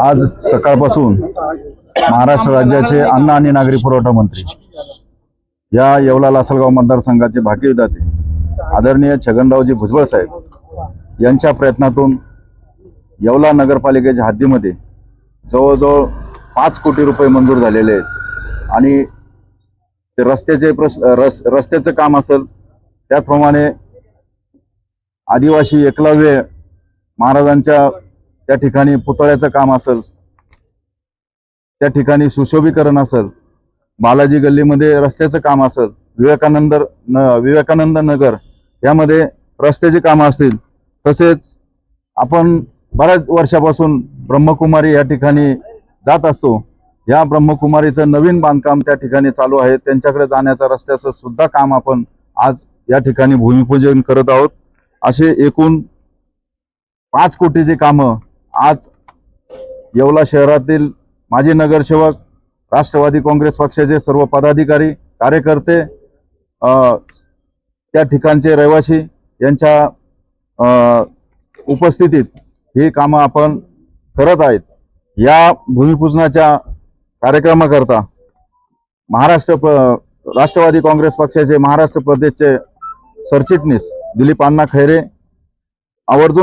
आज सकाळपासून महाराष्ट्र राज्याचे अन्न आणि नागरी पुरवठा मंत्री या येवला लासलगाव मतदारसंघाचे भाग्यविधाते आदरणीय छगनरावजी भुजबळ साहेब यांच्या प्रयत्नातून येवला नगरपालिकेच्या हद्दीमध्ये जवळजवळ पाच कोटी रुपये मंजूर झालेले आहेत. आणि ते रस्त्याचे प्रश रस रस्त्याचं काम असेल त्याचप्रमाणे आदिवासी एकलव्य महाराजांच्या त्या ठिकाणी पुतळ्याचं काम असेल त्या ठिकाणी सुशोभीकरण असेल बालाजी गल्लीमध्ये रस्त्याचं काम असेल विवेकानंद न विवेकानंद नगर यामध्ये रस्त्याची कामं असतील. तसेच आपण बऱ्याच वर्षापासून ब्रह्मकुमारी या ठिकाणी जात असतो. या ब्रह्मकुमारीचं नवीन बांधकाम त्या ठिकाणी चालू आहे. त्यांच्याकडे जाण्याचं रस्त्याचं सुद्धा काम आपण आज या ठिकाणी भूमिपूजन करत आहोत. असे एकूण पाच कोटीची कामं आज येवला शहरातील माजी नगरसेवक राष्ट्रवादी काँग्रेस पक्षाचे सर्व पदाधिकारी कार्यकर्ते त्या ठिकाणचे रहिवासी यांच्या उपस्थितीत ही कामं आपण करत आहेत. या भूमिपूजनाच्या कार्यक्रमाकरता महाराष्ट्र प- राष्ट्रवादी काँग्रेस पक्षाचे महाराष्ट्र प्रदेशचे सरचिटणीस दिलीप अण्णा खैरे आवर्जून